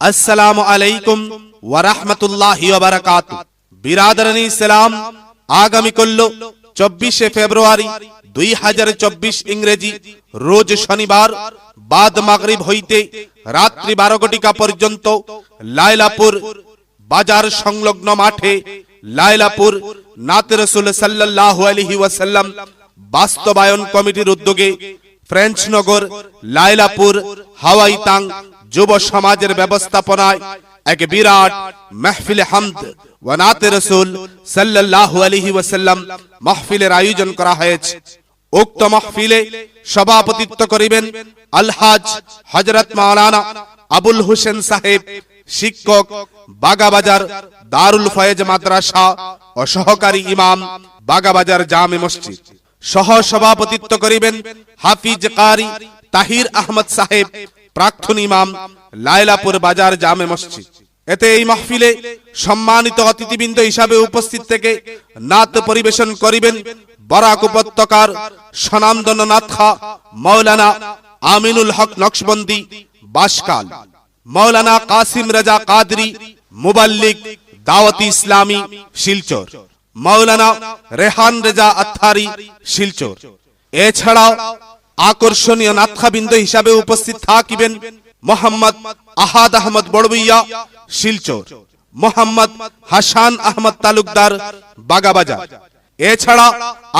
আসসালামু আলাইকুম ওয়া রাহমাতুল্লাহি ওয়া বারাকাতু ইসলাম আগামী করল চব্বিশে ফেব্রুয়ারি দুই হাজার চব্বিশ ইংরেজি রোজ শনিবার বাদ মাগরিব হইতে রাত্রি বারো ঘটিকা পর্যন্ত লাইলাপুর বাজার সংলগ্ন মাঠে লাইলাপুর নাতে রসুল সাল্লাল্লাহু আলাইহি ওয়াসাল্লাম বাস্তবায়ন কমিটির উদ্যোগে ফ্রেঞ্চ নগর লাইলাপুর হাওয়াই তাং যুব সমাজের ব্যবস্থাপনায় এক বিরাট মাহফিলে হামদ ওয়া নাতে রসুল সাল্লাল্লাহু আলাইহি ওয়াসাল্লাম মাহফিলের আয়োজন করা হয়েছে। উক্ত মাহফিলে সভাপতিত্ব করিবেন আলহাজ হযরত মাওলানা আবুল হোসেন সাহেব, শিক্ষক, বাগাবাজার দারুল ফয়েজ মাদ্রাসা ও সহকারী ইমাম বাগাবাজার জামে মসজিদ। সহ সভাপতিত্ব করিবেন হাফিজ কারি তাহির আহমদ সাহেব প্রাক্তন ইমাম লায়লাপুর বাজার জামে মসজিদ। এতে এই মাহফিলে সম্মানিত অতিথিবৃন্দ হিসাবে উপস্থিত থেকে নাত পরিবেশন করিবেন বরাক উপত্যকার স্বনামধন্য নাথা মৌলানা আমিনুল হক নকশবন্দি বাসকাল, মৌলানা কাসিম রাজা কাদরি মুবাল্লিক দাওয়াতি ইসলামী শিলচর, মৌলানা রেহান রেজা আত্থারি শিলচর। এছাড়াও আকর্ষণীয় নাথখাবিন্দ হিসাবে উপস্থিত থাকিবেন মোহাম্মদ আহাদ আহমদ বড়বইয়া, শিলচর। মোহাম্মদ হাসান আহমদ তালুকদার, বাগাবাজার। এছাড়া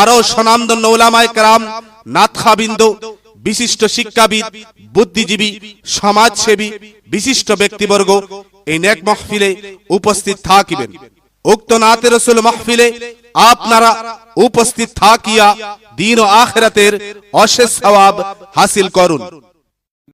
আরও স্বনামধন্য ওলামায় কেরাম নাথখাবিন্দ বিশিষ্ট শিক্ষাবিদ, বুদ্ধিজীবী, সমাজসেবী, বিশিষ্ট ব্যক্তিবর্গ এই নেক মহফিলে উপস্থিত থাকিবেন। উক্ত নাতে রসুল মাহফিলে আপনারা উপস্থিত থাকিয়া দিন ও আখেরাতের অশেষ সওয়াব হাসিল করুন।